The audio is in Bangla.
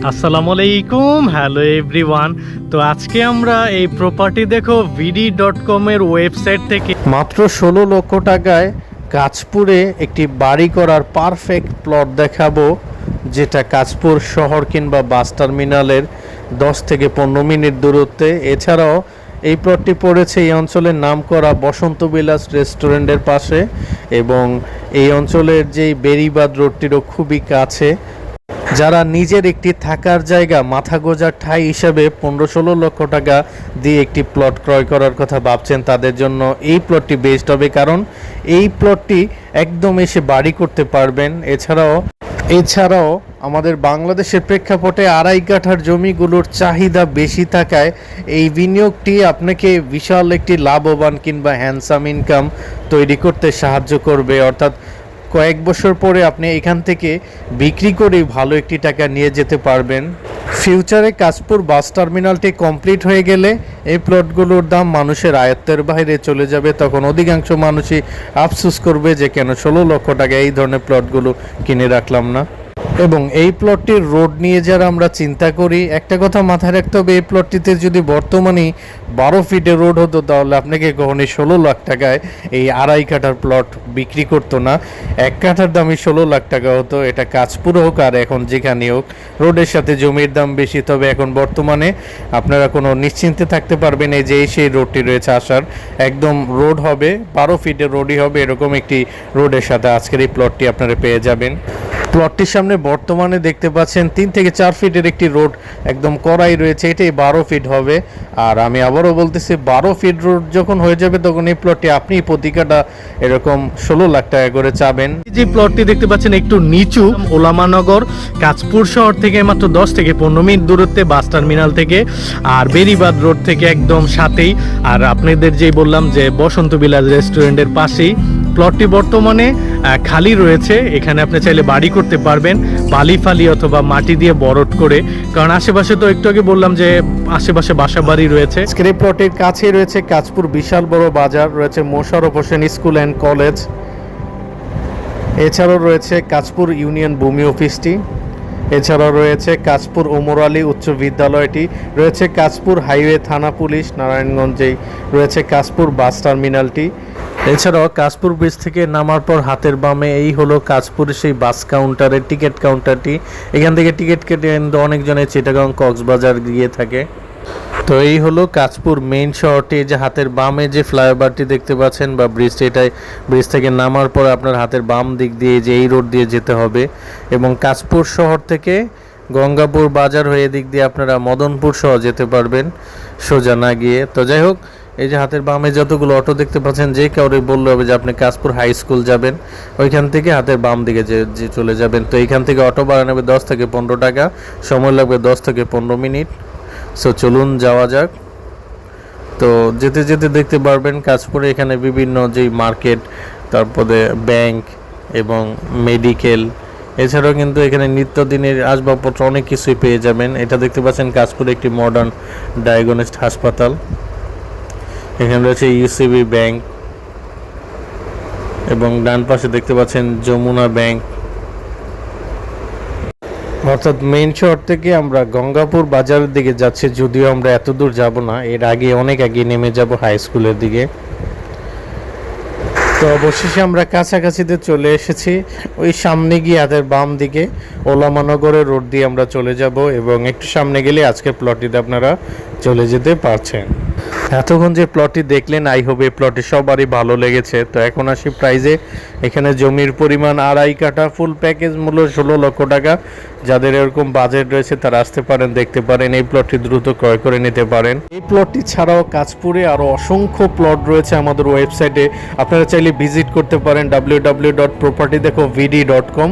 আসসালামু আলাইকুম হ্যালো এভরিওয়ান। তো আজকে আমরা এই প্রপার্টি দেখো ভিডি ডট কমের ওয়েবসাইট থেকে। মাত্র ষোলো লক্ষ টাকায় কাঁচপুরে একটি বাড়ি করার পারফেক্ট প্লট দেখাবো, যেটা কাঁচপুর শহর কিংবা বাস টার্মিনালের দশ থেকে পনেরো মিনিট দূরত্বে। এছাড়াও এই প্লটটি পড়েছে এই অঞ্চলের নামকরা বসন্ত বিলাস রেস্টুরেন্টের পাশে এবং এই অঞ্চলের যেই বেরিবাদ রোডটিরও খুবই কাছে। যারা নিজের একটি থাকার জায়গা মাথা গোজার ঠাঁই হিসেবে পনেরো ষোলো লক্ষ টাকা দিয়ে একটি প্লট ক্রয় করার কথা ভাবছেন তাদের জন্য এই প্লটটি বেস্ট হবে কারণ এই প্লটটি একদম এসে বাড়ি করতে পারবেন। এছাড়াও এছাড়াও আমাদের বাংলাদেশের প্রেক্ষাপটে আড়াই কাঠার জমিগুলোর চাহিদা বেশি থাকায় এই বিনিয়োগটি আপনাকে বিশাল একটি লাভবান কিংবা হ্যান্ডসাম ইনকাম তৈরি করতে সাহায্য করবে। অর্থাৎ কয়েক বছর পরে আপনি এখান থেকে বিক্রি করে ভালো একটি টাকা নিয়ে যেতে পারবেন। ফিউচারে কাশপুর বাস টার্মিনালটি কমপ্লিট হয়ে গেলে এই প্লটগুলোর দাম মানুষের আয়ত্তের বাইরে চলে যাবে। তখন অধিকাংশ মানুষই আফসুস করবে যে কেন ষোলো লক্ষ টাকা এই ধরনের প্লটগুলো কিনে রাখলাম না। এবং এই প্লটটির রোড নিয়ে যারা আমরা চিন্তা করি, একটা কথা মাথায় রাখতে হবে, এই প্লটটিতে যদি বর্তমানে বারো ফিটের রোড হতো, তাহলে আপনাকে কখনই ষোলো লাখ টাকায় এই আড়াই কাঠার প্লট বিক্রি করতো না। এক কাঠার দামই ষোলো লাখ টাকা হতো, এটা কাজপুর হোক, আর এখন যেখানে হোক রোডের সাথে জমির দাম বেশি, তবে এখন বর্তমানে আপনারা কোনো নিশ্চিন্তে থাকতে পারবেন এই যে সেই রোডটি রয়েছে আসার। একদম রোড হবে, বারো ফিটের রোডই হবে, এরকম একটি রোডের সাথে আজকের এই প্লটটি আপনারা পেয়ে যাবেন। প্লটটির সামনে বর্তমানে দেখতে পাচ্ছেন তিন থেকে চার ফিটের একটি রোড, একদম কড়াই রয়েছে, এটাই বারো ফিট হবে। আর আমি আবারও বলতেছি, বারো ফিট রোড যখন হয়ে যাবে, তখন এই প্লটটি আপনি প্রতিকাটা এরকম ষোলো লাখ টাকা করে চাবেন। যে প্লটটি দেখতে পাচ্ছেন, একটু নিচু, ওলামানগর, কাঁচপুর শহর থেকে মাত্র দশ থেকে পনেরো মিনিট দূরত্বে, বাস টার্মিনাল থেকে, আর বেরিবাদ রোড থেকে একদম সাথেই। আর আপনাদের যেই বললাম যে বসন্ত বিলাস রেস্টুরেন্টের পাশেই প্লটটি বর্তমানে খালি রয়েছে। এখানে আপনি চাইলে বাড়ি করতে পারবেন, বালি ফালি অথবা মাটি দিয়ে বরট করে। কারণ আশেপাশে তো একটু আগে বললাম যে আশেপাশে বাসা বাড়ি রয়েছে এই প্লটের কাছে রয়েছে কাঁচপুর বিশাল বড় বাজার, রয়েছে Mosharraf Hossain school and college. এছাড়াও রয়েছে কাঁচপুর ইউনিয়ন ভূমি অফিসটি। এছাড়াও রয়েছে কাঁচপুর ওমর আলী উচ্চ বিদ্যালয়টি। রয়েছে কাঁচপুর হাইওয়ে থানা পুলিশ, নারায়ণগঞ্জেই। রয়েছে কাঁচপুর বাস টার্মিনালটি। এছাড়াও কাঁচপুর ব্রিজ থেকে নামার পর হাতের বামে এই হলো কাঁচপুর সেই বাস কাউন্টারের টিকিট কাউন্টারটি এখান থেকে টিকিট কেটে কিন্তু অনেকজনের চিটাগাং কক্সবাজার গিয়ে থাকে। তো এই হলো কাঁচপুর মেইন শহরটি যে হাতের বামে যে ফ্লাইওভারটি দেখতে পাচ্ছেন বা ব্রিজটি এটাই ব্রিজ থেকে নামার পর আপনার হাতের বাম দিক দিয়ে যে এই রোড দিয়ে যেতে হবে। এবং কাঁচপুর শহর থেকে গঙ্গাপুর বাজার হয়ে দিক দিয়ে আপনারা মদনপুর সহ যেতে পারবেন সোজা না গিয়ে। তো যাই হোক এই যে হাতের বামে যতগুলো অটো দেখতে পাচ্ছেন, যে কাউরে বললে হবে যে আপনি কাশপুর হাই স্কুল যাবেন, ওইখান থেকে হাতের বাম দিকে যে যে চলে যাবেন। তো এইখান থেকে অটো ভাড়া নেবে দশ থেকে পনেরো টাকা, সময় লাগবে দশ থেকে পনেরো মিনিট। সো চলুন যাওয়া যাক। তো যেতে যেতে দেখতে পারবেন কাশপুরে এখানে বিভিন্ন যেই মার্কেট, তারপরে ব্যাংক এবং মেডিকেল। এছাড়াও কিন্তু এখানে নিত্যদিনের আসবাবপত্র অনেক কিছুই পেয়ে যাবেন। এটা দেখতে পাচ্ছেন কাজপুরে একটি মডার্ন ডায়াগনস্ট হাসপাতাল। এখানে রয়েছে ইউসিবি ব্যাংক এবং ডান পাশে দেখতে পাচ্ছেন যমুনা ব্যাংক। অর্থাৎ মেইন শহর থেকে আমরা গঙ্গাপুর বাজারের দিকে যাচ্ছি, যদিও আমরা এত দূর যাব না। এর আগে অনেক আগে নেমে যাব হাই স্কুলের দিকে। তো অবশেষে আমরা কাছাকাছিতে চলে এসেছি। ওই সামনে গিয়ে হাতের বাম দিকে ওলামানগরের রোড দিয়ে আমরা চলে যাব এবং একটু সামনে গেলে আজকের প্লটটিতে আপনারা চলে যেতে পারছেন। এতক্ষণ যে প্লটটি দেখলেন আই হোপ এই প্লটটি সবারই ভালো লেগেছে। তো এখন আসি প্রাইজে এখানে জমির পরিমাণ আড়াই কাঠা ফুল প্যাকেজ মূল্য ষোলো লক্ষ টাকা। যাদের এরকম বাজেট রয়েছে, তারা আসতে পারেন, দেখতে পারেন। এই প্লটটি দ্রুত ক্রয় করে নিতে পারেন। এই প্লটটি ছাড়াও কাজপুরে আরও অসংখ্য প্লট রয়েছে আমাদের ওয়েবসাইটে আপনারা চাইলে ভিজিট করতে পারেন ডাব্লিউ ডাব্লিউ ডট প্রপার্টি দেখো ভিডি ডট কম